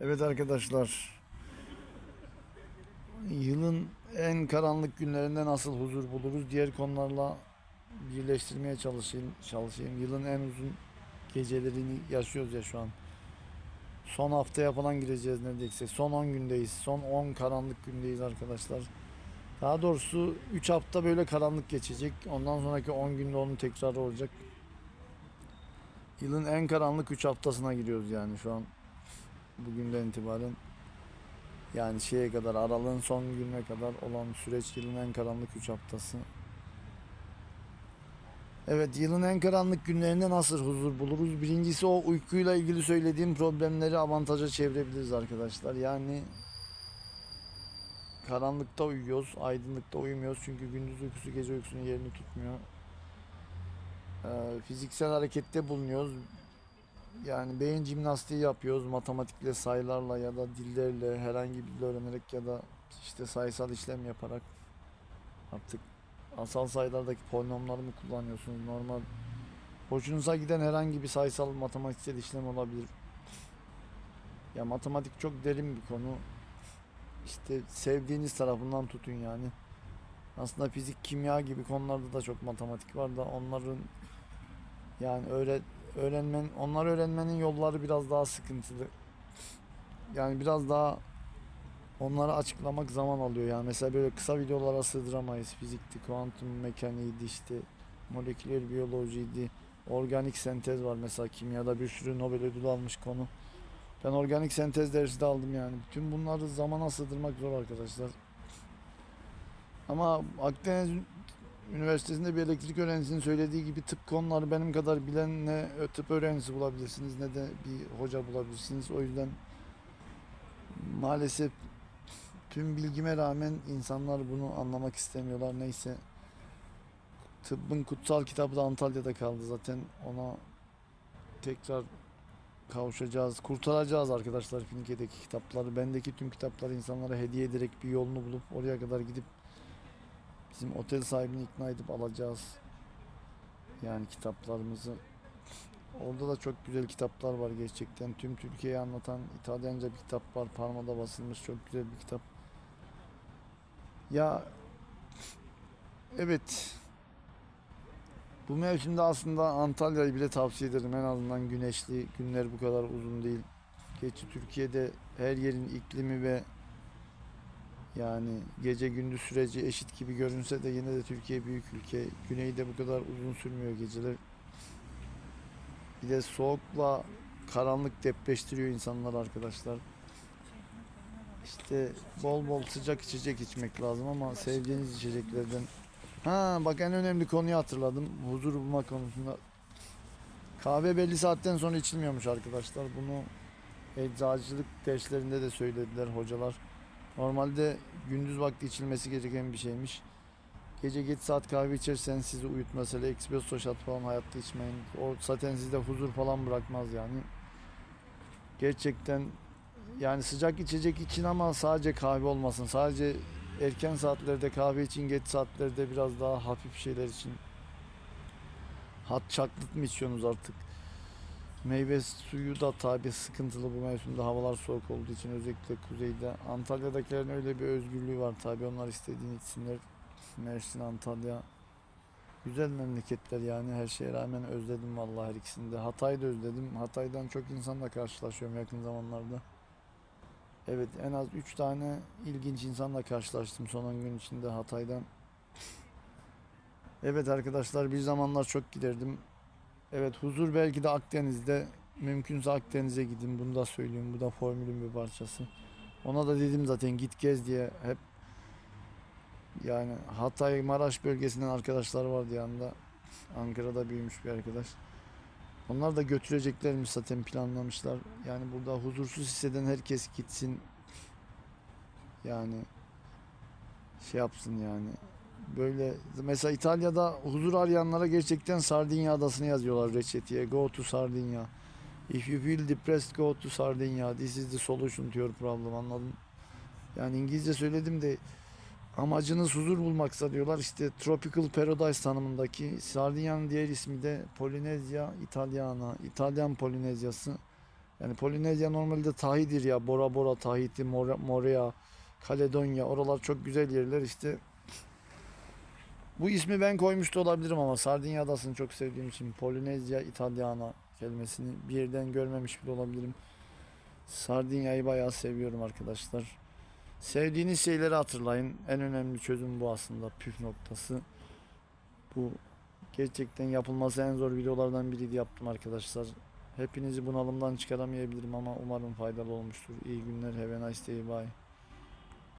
Evet arkadaşlar. Yılın en karanlık günlerinde nasıl huzur buluruz? Diğer konularla birleştirmeye çalışayım. çalışayım. Yılın en uzun gecelerini yaşıyoruz ya şu an. Son haftaya falan gireceğiz neredeyse. Son 10 gündeyiz. Son 10 karanlık gündeyiz arkadaşlar. Daha doğrusu 3 hafta böyle karanlık geçecek. Ondan sonraki 10 günde onun tekrarı olacak. Yılın en karanlık 3 haftasına giriyoruz yani şu an bugünden itibaren yani şeye kadar aralığın son gününe kadar olan süreç yılın en karanlık 3 haftası. Evet yılın en karanlık günlerinde nasıl huzur buluruz? Birincisi o uykuyla ilgili söylediğim problemleri avantaja çevirebiliriz arkadaşlar. Yani karanlıkta uyuyoruz, aydınlıkta uyumuyoruz çünkü gündüz uykusu gece uykusunun yerini tutmuyor. Ee, fiziksel harekette bulunuyoruz. Yani beyin jimnastiği yapıyoruz matematikle, sayılarla ya da dillerle herhangi bir dil öğrenerek ya da işte sayısal işlem yaparak artık asal sayılardaki polinomları mı kullanıyorsunuz? Normal hoşunuza giden herhangi bir sayısal matematiksel işlem olabilir. Ya matematik çok derin bir konu. İşte sevdiğiniz tarafından tutun yani. Aslında fizik, kimya gibi konularda da çok matematik var da onların yani öyle öğrenmen onları öğrenmenin yolları biraz daha sıkıntılı. Yani biraz daha onları açıklamak zaman alıyor. Yani mesela böyle kısa videolara sığdıramayız. Fizikti, kuantum mekaniğiydi işte moleküler biyolojiydi. Organik sentez var mesela kimyada bir sürü Nobel ödülü almış konu. Ben organik sentez dersi de aldım yani. Bütün bunları zamana sığdırmak zor arkadaşlar. Ama Akdeniz Üniversitesi'nde bir elektrik öğrencisinin söylediği gibi tıp konuları benim kadar bilen ne tıp öğrencisi bulabilirsiniz ne de bir hoca bulabilirsiniz. O yüzden maalesef tüm bilgime rağmen insanlar bunu anlamak istemiyorlar. Neyse tıbbın kutsal kitabı da Antalya'da kaldı zaten. Ona tekrar kavuşacağız. Kurtaracağız arkadaşlar Finike'deki kitapları. Bendeki tüm kitapları insanlara hediye ederek bir yolunu bulup oraya kadar gidip Bizim otel sahibini ikna edip alacağız. Yani kitaplarımızı. Orada da çok güzel kitaplar var gerçekten. Tüm Türkiye'yi anlatan İtalyanca bir kitap var. Parmada basılmış çok güzel bir kitap. Ya evet. Bu mevsimde aslında Antalya'yı bile tavsiye ederim. En azından güneşli günler bu kadar uzun değil. Geçi Türkiye'de her yerin iklimi ve yani gece gündüz süreci eşit gibi görünse de yine de Türkiye büyük ülke. Güneyde bu kadar uzun sürmüyor geceler. Bir de soğukla karanlık depreştiriyor insanlar arkadaşlar. İşte bol bol sıcak içecek içmek lazım ama sevdiğiniz içeceklerden. Ha bak en önemli konuyu hatırladım. Huzur bulma konusunda. Kahve belli saatten sonra içilmiyormuş arkadaşlar. Bunu eczacılık derslerinde de söylediler hocalar. Normalde gündüz vakti içilmesi gereken bir şeymiş. Gece geç saat kahve içersen sizi uyutmaz. Hele espresso shot falan hayatta içmeyin. O zaten sizde huzur falan bırakmaz yani. Gerçekten yani sıcak içecek için ama sadece kahve olmasın. Sadece erken saatlerde kahve için, geç saatlerde biraz daha hafif şeyler için. Hot chocolate mı içiyorsunuz artık? Meyve suyu da tabi sıkıntılı bu mevsimde havalar soğuk olduğu için özellikle kuzeyde. Antalya'dakilerin öyle bir özgürlüğü var tabi onlar istediğini içsinler. Mersin, Antalya. Güzel memleketler yani her şeye rağmen özledim vallahi her ikisini de. Hatay'ı da özledim. Hatay'dan çok insanla karşılaşıyorum yakın zamanlarda. Evet en az 3 tane ilginç insanla karşılaştım son 10 gün içinde Hatay'dan. Evet arkadaşlar bir zamanlar çok giderdim. Evet huzur belki de Akdeniz'de. Mümkünse Akdeniz'e gidin. Bunu da söyleyeyim. Bu da formülün bir parçası. Ona da dedim zaten git gez diye hep yani Hatay Maraş bölgesinden arkadaşlar vardı yanında. Ankara'da büyümüş bir arkadaş. Onlar da götüreceklermiş zaten planlamışlar. Yani burada huzursuz hisseden herkes gitsin. Yani şey yapsın yani. Böyle mesela İtalya'da huzur arayanlara gerçekten Sardinya adasını yazıyorlar reçeteye. Go to Sardinya. If you feel depressed go to Sardinya. This is the solution to your problem anladın? Yani İngilizce söyledim de amacınız huzur bulmaksa diyorlar işte Tropical Paradise tanımındaki Sardinya'nın diğer ismi de Polinezya Italiana. İtalyan Polinezyası. Yani Polinezya normalde Tahi'dir ya. Bora Bora, Tahiti, Mora, Morea, Kaledonya. Oralar çok güzel yerler işte. Bu ismi ben koymuş da olabilirim ama Sardinya adasını çok sevdiğim için Polinezya Italiana kelimesini bir yerden görmemiş bile olabilirim. Sardinya'yı bayağı seviyorum arkadaşlar. Sevdiğiniz şeyleri hatırlayın. En önemli çözüm bu aslında. Püf noktası. Bu gerçekten yapılması en zor videolardan biriydi yaptım arkadaşlar. Hepinizi bunalımdan çıkaramayabilirim ama umarım faydalı olmuştur. İyi günler. Have a nice day. Bye.